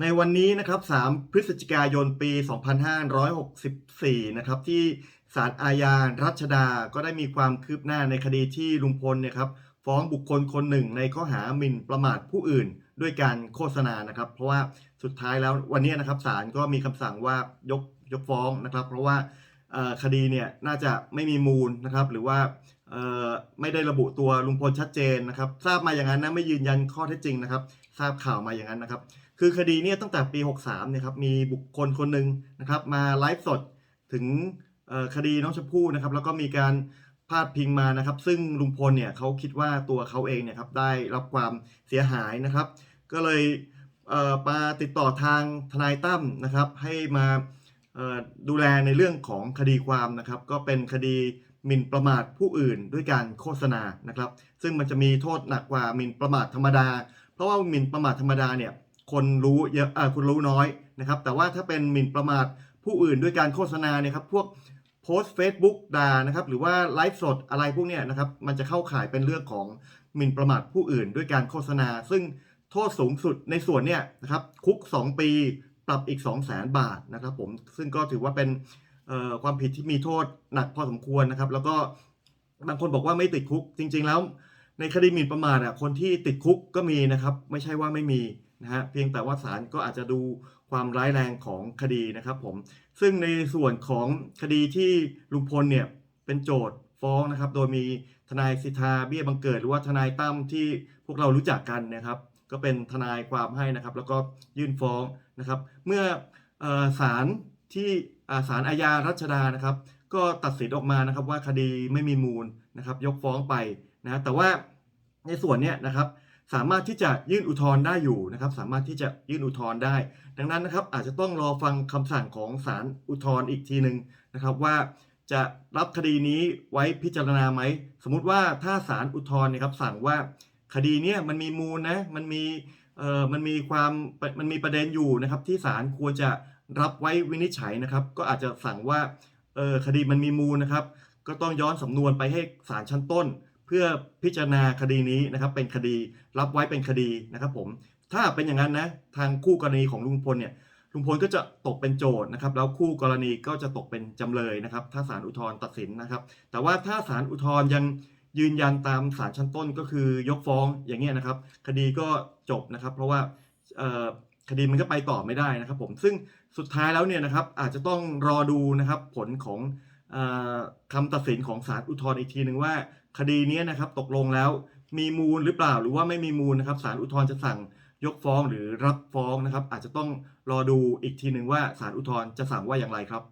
ในวันนี้นะครับ 3 พฤศจิกายนปี 2564 นะครับ ที่ศาลอาญารัชดา ก็ได้มีความคืบหน้าในคดีที่ลุงพลเนี่ยครับ ฟ้องบุคคลคนหนึ่งในข้อหาหมิ่นประมาทผู้อื่นด้วยการโฆษณานะครับ เพราะว่าสุดท้ายแล้ววันนี้นะครับศาลก็มีคำสั่งว่ายกยกฟ้องนะครับ เพราะว่า คดีเนี่ยน่าจะไม่มีมูลนะครับ หรือว่าไม่ได้ระบุตัวลุงพลชัดเจนนะครับ ทราบมาอย่างนั้นนะไม่ยืนยันข้อเท็จจริงนะครับ ทราบข่าวมาอย่างนั้นนะครับ คือคดีเนี่ยตั้งแต่ปี 63เนี่ยครับมีบุคคลคนหนึ่งนะครับมาไลฟ์สดถึงคดีน้องชมพู่นะครับ แล้วก็มีการพาดพิงมานะครับ ซึ่งลุงพลเนี่ยเขาคิดว่าตัวเขาเองเนี่ยครับได้รับความเสียหายนะครับ ก็เลยเมาติดต่อทางทนายตั้มนะครับ ให้มา ดูแลในเรื่องของคดีความนะครับก็เป็นคดีหมิ่นประมาทผู้อื่นด้วยการโฆษณานะครับ ซึ่งมันจะมีโทษหนักกว่าหมิ่นประมาทธรรมดา เพราะว่าหมิ่นประมาทธรรมดาเนี่ยคนรู้เยอะอคุณรู้น้อยนะครับ แต่ว่าถ้าเป็นหมิ่นประมาทผู้อื่นด้วยการโฆษณาเนี่ยครับพวกโพสต์ Facebook ด่านะครับหรือว่าไลฟ์สดอะไรพวกเนี้ยนะครับมันจะเข้าข่ายเป็นเรื่องของหมิ่นประมาทผู้อื่นด้วยการโฆษณา ซึ่งโทษสูงสุดในส่วนเนี่ยนะครับคุก 2 ปี ปรับอีก 2 0 0 0 0 0 บาทนะครับผมซึ่งก็ถือว่าเป็นความผิดที่มีโทษหนักพอสมควรนะครับ แล้วก็บางคนบอกว่าไม่ติดคุกจริง ๆ แล้วในคดีหมิ่นประมาทอะคนที่ติดคุกก็มีนะครับ ไม่ใช่ว่าไม่มีนะฮะเพียงแต่ว่าศาลก็อาจจะดูความร้ายแรงของคดีนะครับผมซึ่งในส่วนของคดีที่ลุงพลเนี่ยเป็นโจทย์ฟ้องนะครับ โดยมีทนายสิทธาเบี้ยบังเกิด หรือว่าทนายตั้มที่พวกเรารู้จักกันนะครับ ก็เป็นทนายความให้นะครับ แล้วก็ยื่นฟ้องนะครับ เมื่อศาลที่ศาลอาญารัชดานะครับ ก็ตัดสินออกมานะครับว่าคดีไม่มีมูลนะครับ ยกฟ้องไปนะแต่ว่าในส่วนเนี้ยนะครับสามารถที่จะยื่นอุทธรณ์ได้อยู่นะครับ สามารถที่จะยื่นอุทธรณ์ได้ ดังนั้นนะครับอาจจะต้องรอฟังคำสั่งของศาลอุทธรณ์อีกทีหนึ่งนะครับว่าจะรับคดีนี้ไว้พิจารณาไหม สมมุติว่าถ้าศาลอุทธรณ์นี่ยครับสั่งว่า คดีเนี้ยมันมีมูลนะมันมีเอ่อมันมีความมันมีประเด็นอยู่นะครับที่ศาลควรจะรับไว้วินิจฉัยนะครับ ก็อาจจะสั่งว่าเออคดีมันมีมูลนะครับ ก็ต้องย้อนสำนวนไปให้ศาลชั้นต้น เพื่อพิจารณาคดีนี้นะครับเป็นคดีรับไว้เป็นคดีนะครับผมถ้าเป็นอย่างนั้นนะทางคู่กรณีของลุงพลเนี่ยลุงพลก็จะตกเป็นโจทย์นะครับ แล้วคู่กรณีก็จะตกเป็นจำเลยนะครับ ถ้าศาลอุทธรณ์ตัดสินนะครับ แต่ว่าถ้าศาลอุทธรณ์ยัง ยืนยันตามศาลชั้นต้นก็คือยกฟ้องอย่างเงี้ยนะครับ คดีก็จบนะครับ เพราะว่าคดีมันก็ไปต่อไม่ได้นะครับ ผมซึ่งสุดท้ายแล้วเนี่ยนะครับ อาจจะต้องรอดูนะครับผลของอ่อคำตัดสินของศาลอุทธรณ์อีกทีหนึ่งว่า คดีนี้นะครับตกลงแล้วมีมูลหรือเปล่าหรือว่าไม่มีมูลนะครับศาลอุทธรณ์จะสั่งยกฟ้องหรือรับฟ้องนะครับ อาจจะต้องรอดูอีกทีหนึ่งว่าศาลอุทธรณ์จะสั่งว่าอย่างไรครับ